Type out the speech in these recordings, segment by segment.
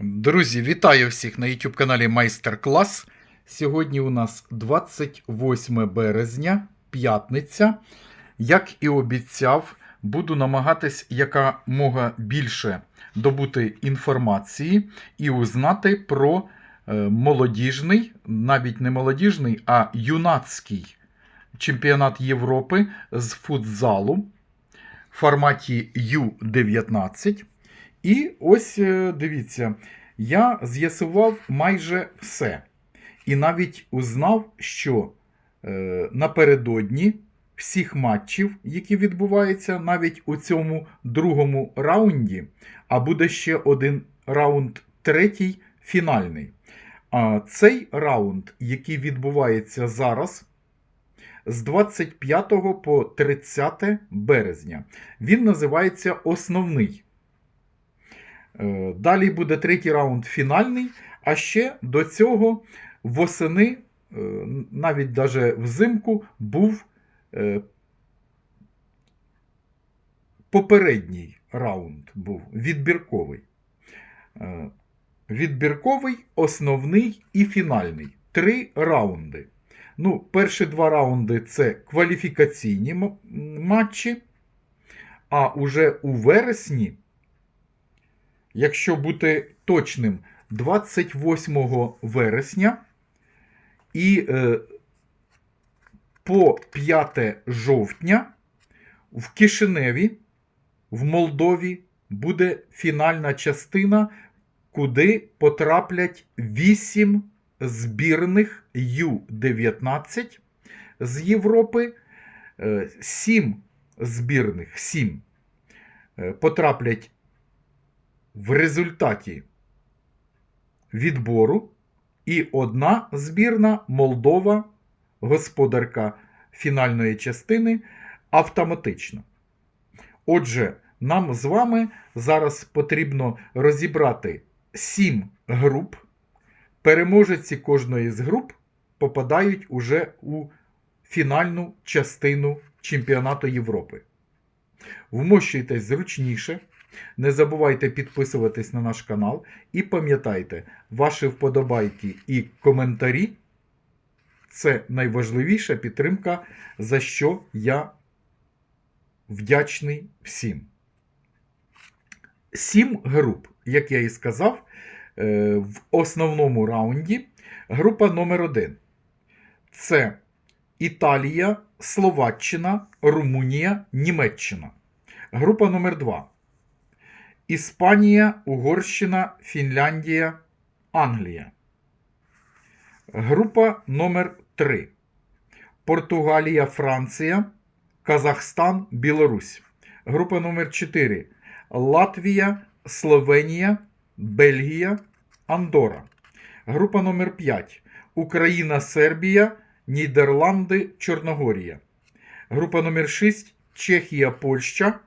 Друзі, вітаю всіх на YouTube каналі Майстер Клас. Сьогодні у нас 28 березня, п'ятниця. Як і обіцяв, буду намагатись якомога більше добути інформації і узнати про е, молодіжний, навіть не молодіжний, а юнацький чемпіонат Європи з футзалу в форматі U19. І ось е, дивіться, я з'ясував майже все. І навіть узнав, що е, напередодні всіх матчів, які відбуваються навіть у цьому другому раунді, а буде ще один раунд третій фінальний. А цей раунд, який відбувається зараз, з 25 по 30 березня, він називається основний. Е, Далі буде третій раунд фінальний, а ще до цього восени, е, навіть даже взимку, був е, попередній раунд, був відбірковий. Відбірковий, основний і фінальний. Три раунди. Ну, перші два раунди це кваліфікаційні матчі, а уже у вересні якщо бути точним, 28 вересня і е, по 5 жовтня в Кишиневі, в Молдові, буде фінальна частина, куди потраплять 8 збірних Ю-19 з Європи, 7 збірних 7 е, потраплять в результаті відбору і одна збірна Молдова, господарка фінальної частини, автоматично. Отже, нам з вами зараз потрібно розібрати сім груп. Переможці кожної з груп попадають уже у фінальну частину чемпіонату Європи. Вмощуйтесь зручніше. Не забувайте підписуватись на наш канал і пам'ятайте, ваші вподобайки і коментарі це найважливіша підтримка, за що я вдячний всім. Сім груп, як я і сказав, е, в основному раунді. Група номер 1 це Італія, Словаччина, Румунія, Німеччина. Група номер 2 Іспанія, Угорщина, Фінляндія, Англія. Група номер 3 Португалія, Франція, Казахстан, Білорусь. Група номер 4 Латвія, Словенія, Бельгія, Андора. Група номер 5 Україна, Сербія, Нідерланди, Чорногорія. Група номер 6 Чехія, Польща.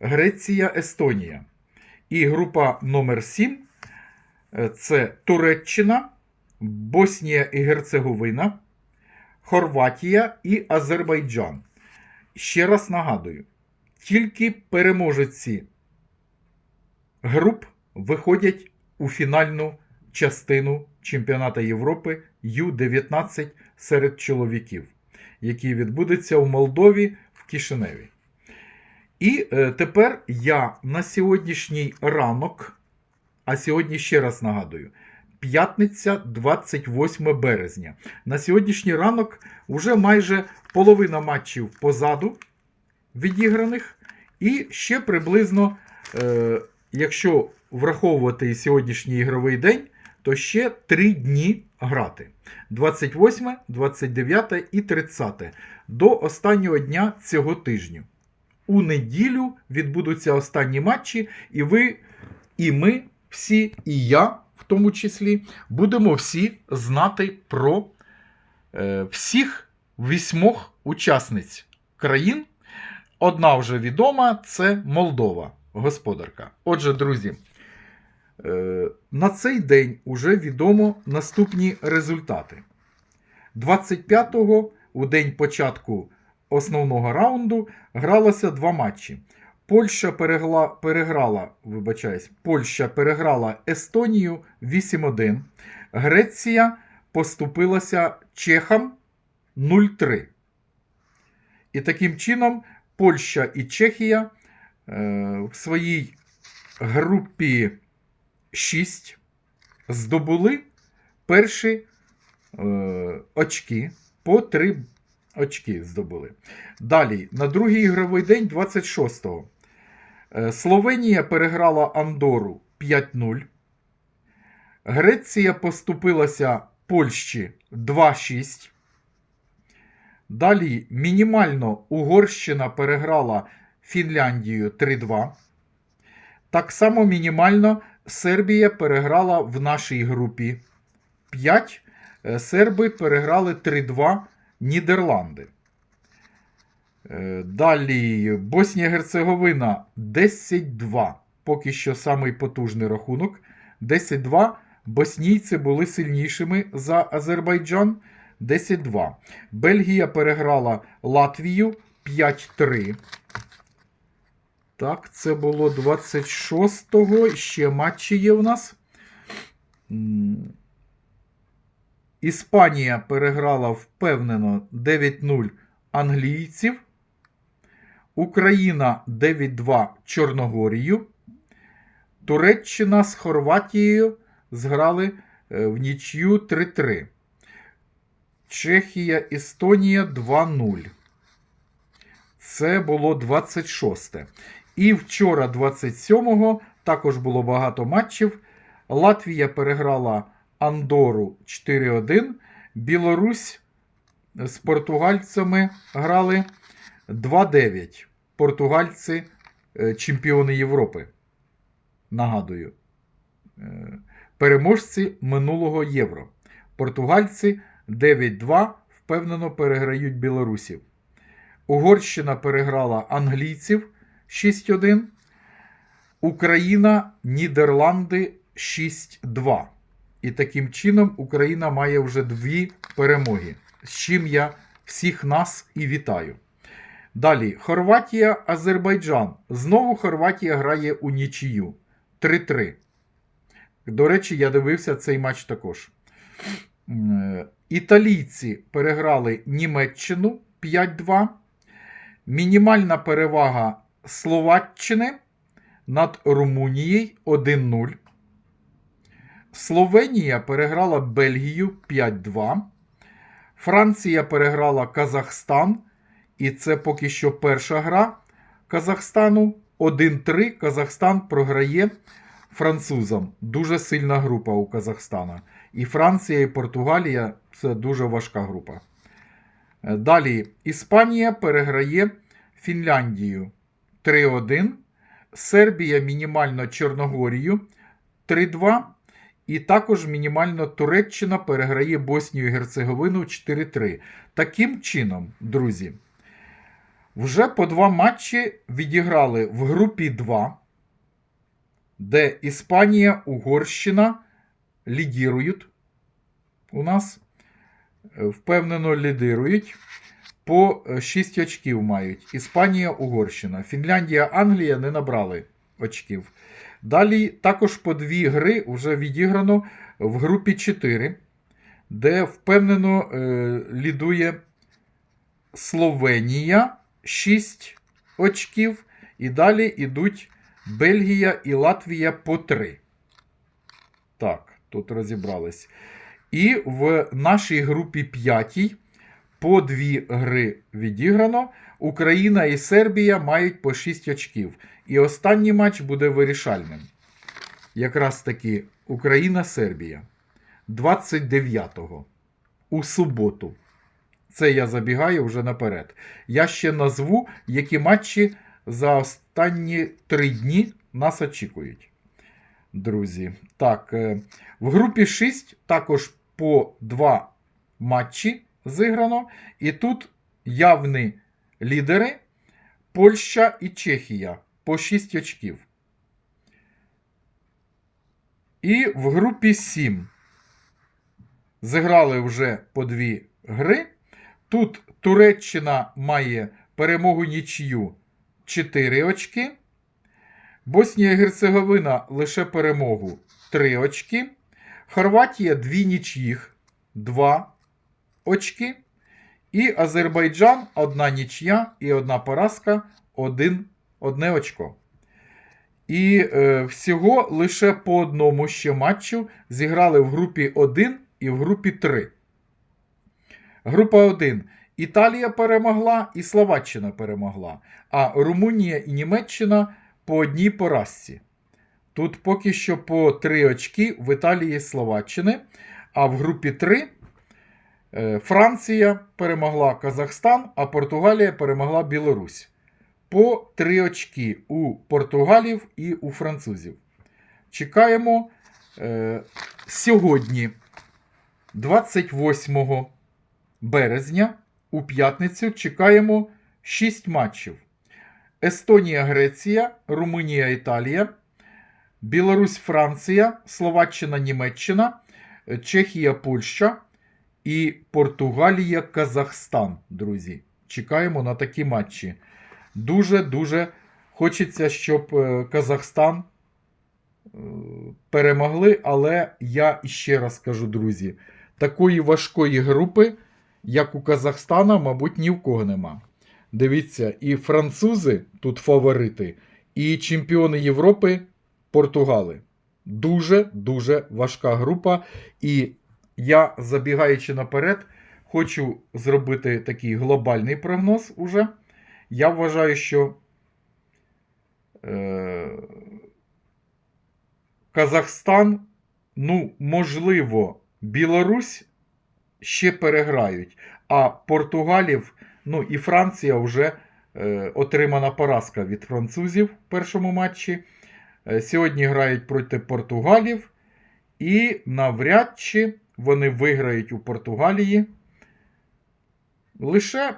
Греція, Естонія. І група номер 7 е, це Туреччина, Боснія і Герцеговина, Хорватія і Азербайджан. Ще раз нагадую: тільки переможці груп виходять у фінальну частину Чемпіонату Європи Ю-19 серед чоловіків, який відбудеться у Молдові в Кишиневі. І е, тепер я на сьогоднішній ранок, а сьогодні ще раз нагадую, п'ятниця 28 березня. На сьогоднішній ранок вже майже половина матчів позаду відіграних, і ще приблизно, е, якщо враховувати сьогоднішній ігровий день, то ще 3 дні грати: 28, 29 і 30 до останнього дня цього тижня. У неділю відбудуться останні матчі, і ви, і ми всі, і я в тому числі, будемо всі знати про е, всіх вісьмох учасниць країн. Одна вже відома це Молдова, господарка. Отже, друзі, е, на цей день уже відомо наступні результати. 25-го, у день початку основного раунду, гралося два матчі. Польща перегла, переграла, вибачаюсь, Польща переграла Естонію 8-1. Греція поступилася Чехам 0-3. І таким чином Польща і Чехія е, в своїй групі 6 здобули перші е, очки по 3 очки здобули. Далі, на другий ігровий день 26-го. Е, Словенія переграла Андору 5-0. Греція поступилася Польщі 2-6. Далі мінімально Угорщина переграла Фінляндію 3-2. Так само мінімально Сербія переграла в нашій групі 5. Е, Серби переграли 3-2 Нідерланди. Е, Далі Боснія Герцеговина 10-2. Поки що самий потужний рахунок. 10-2. Боснійці були сильнішими за Азербайджан. 10-2. Бельгія переграла Латвію 5-3. Так, це було 26-го. Ще матчі є у нас. Іспанія переграла впевнено 9-0 англійців. Україна 9-2 Чорногорію. Туреччина з Хорватією зграли е, в нічю 3-3. Чехія, Естонія 2-0. Це було 26. І вчора, 27-го, також було багато матчів. Латвія переграла Андору 4-1. Білорусь з португальцями грали 2-9. Португальці е, чемпіони Європи. Нагадую. Е, Переможці минулого євро. Португальці 9-2 впевнено переграють білорусів. Угорщина переграла англійців 6-1. Україна, Нідерланди 6-2. І таким чином Україна має вже дві перемоги. З чим я всіх нас і вітаю. Далі Хорватія, Азербайджан. Знову Хорватія грає у нічию 3-3. До речі, я дивився цей матч також. Е, Італійці переграли Німеччину 5-2. Мінімальна перевага Словаччини над Румунією 1-0. Словенія переграла Бельгію 5-2. Франція переграла Казахстан. І це поки що перша гра Казахстану. 1-3. Казахстан програє французам. Дуже сильна група у Казахстана. І Франція, і Португалія це дуже важка група. Далі Іспанія переграє Фінляндію 3-1. Сербія мінімально Чорногорію 3-2. І також мінімально Туреччина переграє Боснію і Герцеговину 4-3. Таким чином, друзі, вже по два матчі відіграли в групі 2, де Іспанія, Угорщина лідірують у нас. Е, Впевнено лідирують. По 6 очків мають. Іспанія, Угорщина. Фінляндія, Англія не набрали очків. Далі також по дві гри вже відіграно в групі 4, де впевнено е, лідує Словенія 6 очків. І далі йдуть Бельгія і Латвія по 3. Так, тут розібрались. І в нашій групі 5 по дві гри відіграно. Україна і Сербія мають по 6 очків. І останній матч буде вирішальним. Якраз таки Україна-Сербія. 29-го. У суботу. Це я забігаю вже наперед. Я ще назву, які матчі за останні три дні нас очікують. Друзі. Так, е, в групі 6 також по два матчі зіграно. І тут явні лідери Польща і Чехія по 6 очків. І в групі 7 зіграли вже по дві гри. Тут Туреччина має перемогу нічию 4 очки. Боснія і Герцеговина лише перемогу 3 очки. Хорватія 2 нічїх 2 очки. І Азербайджан одна нічия і одна поразка 1, одне очко. І е, всього лише по одному ще матчу зіграли в групі 1 і в групі 3. Група 1. Італія перемогла і Словаччина перемогла. А Румунія і Німеччина по одній поразці. Тут поки що по 3 очки в Італії і Словаччини. А в групі 3 е, Франція перемогла Казахстан, а Португалія перемогла Білорусь. По 3 очки у португалів і у французів. Чекаємо е, сьогодні, 28 березня, у п'ятницю, чекаємо 6 матчів. Естонія, Греція, Румунія, Італія, Білорусь, Франція, Словаччина, Німеччина, е, Чехія, Польща і Португалія, Казахстан, друзі. Чекаємо на такі матчі. Дуже-дуже хочеться, щоб е, Казахстан е, перемогли, але я іще раз кажу, друзі, такої важкої групи, як у Казахстана, мабуть, ні в кого нема. Дивіться, і французи тут фаворити, і чемпіони Європи Португали. Дуже-дуже важка група. І я, забігаючи наперед, хочу зробити такий глобальний прогноз уже. Я вважаю, що е, Казахстан, ну, можливо, Білорусь ще переграють, а Португалів, ну і Франція вже е, отримана поразка від французів в першому матчі. Е, Сьогодні грають проти Португалів, і навряд чи вони виграють у Португалії. Лише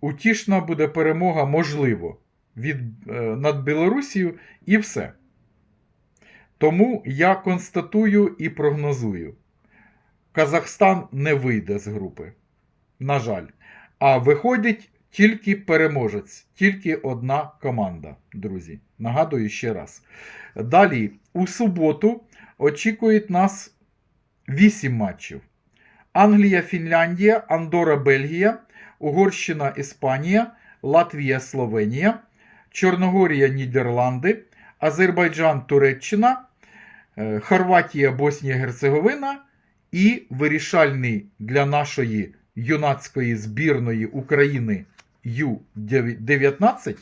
утішна буде перемога, можливо, від, е, над Білорусією і все. Тому я констатую і прогнозую: Казахстан не вийде з групи. На жаль. А виходить тільки переможець, тільки одна команда, друзі. Нагадую ще раз. Далі, у суботу очікують нас 8 матчів: Англія, Фінляндія, Андора, Бельгія, Угорщина, Іспанія, Латвія, Словенія, Чорногорія, Нідерланди, Азербайджан, Туреччина, е, Хорватія, Боснія, Герцеговина і вирішальний для нашої юнацької збірної України Ю-19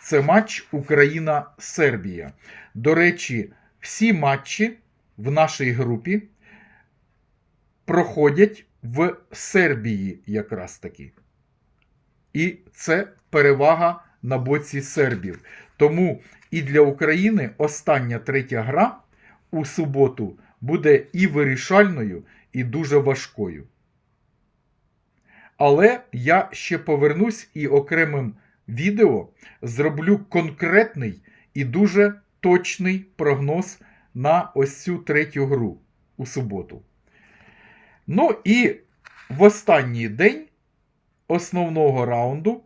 це матч Україна-Сербія. До речі, всі матчі в нашій групі проходять в Сербії якраз таки. І це перевага на боці сербів. Тому і для України остання третя гра у суботу буде і вирішальною, і дуже важкою. Але я ще повернусь і окремим відео зроблю конкретний і дуже точний прогноз на ось цю третю гру у суботу. Ну і в останній день основного раунду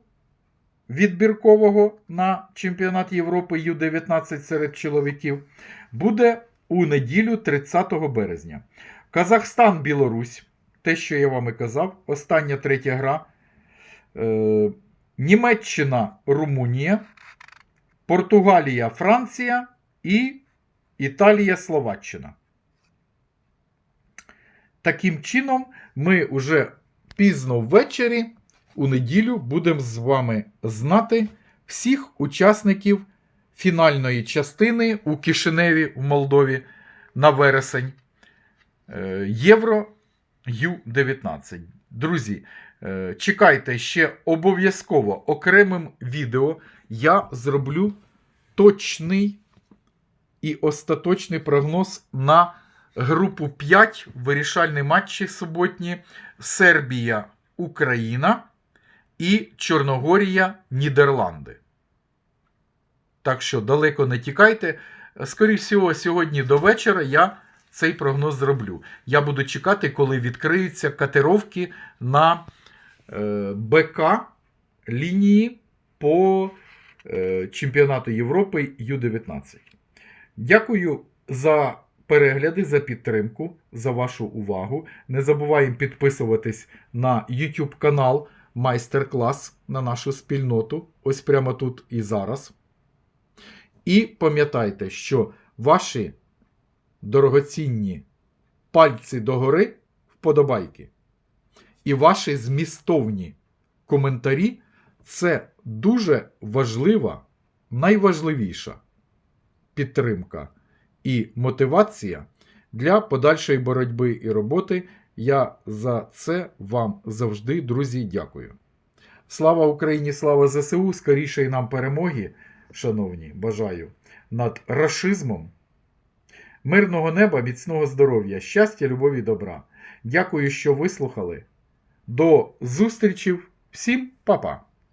відбіркового на чемпіонат Європи Ю-19 серед чоловіків буде у неділю 30 березня. Казахстан, Білорусь, те, що я вам і казав, остання третя гра. Е, Німеччина, Румунія, Португалія, Франція і Італія, Словаччина. Таким чином, ми вже пізно ввечері у неділю будемо з вами знати всіх учасників фінальної частини у Кишиневі в Молдові на вересень е, Євро Ю-19. Друзі, е, чекайте ще обов'язково окремим відео. Я зроблю точний і остаточний прогноз на групу 5 вирішальні матчі суботні Сербія, Україна і Чорногорія, Нідерланди. Так що далеко не тікайте. Скоріше всього, сьогодні до вечора я цей прогноз зроблю. Я буду чекати, коли відкриються катировки на е, БК лінії по е, чемпіонату Європи Ю-19. Дякую за перегляди, за підтримку, за вашу увагу. Не забуваємо підписуватись на YouTube канал Майстер-клас на нашу спільноту. Ось прямо тут і зараз. І пам'ятайте, що ваші дорогоцінні пальці догори вподобайки і ваші змістовні коментарі це дуже важлива, найважливіша підтримка і мотивація для подальшої боротьби і роботи. Я за це вам завжди, друзі, дякую. Слава Україні, слава ЗСУ! Скорішої нам перемоги, шановні, бажаю над рашизмом. Мирного неба, міцного здоров'я, щастя, любові, добра. Дякую, що вислухали. До зустрічі. Всім па-па!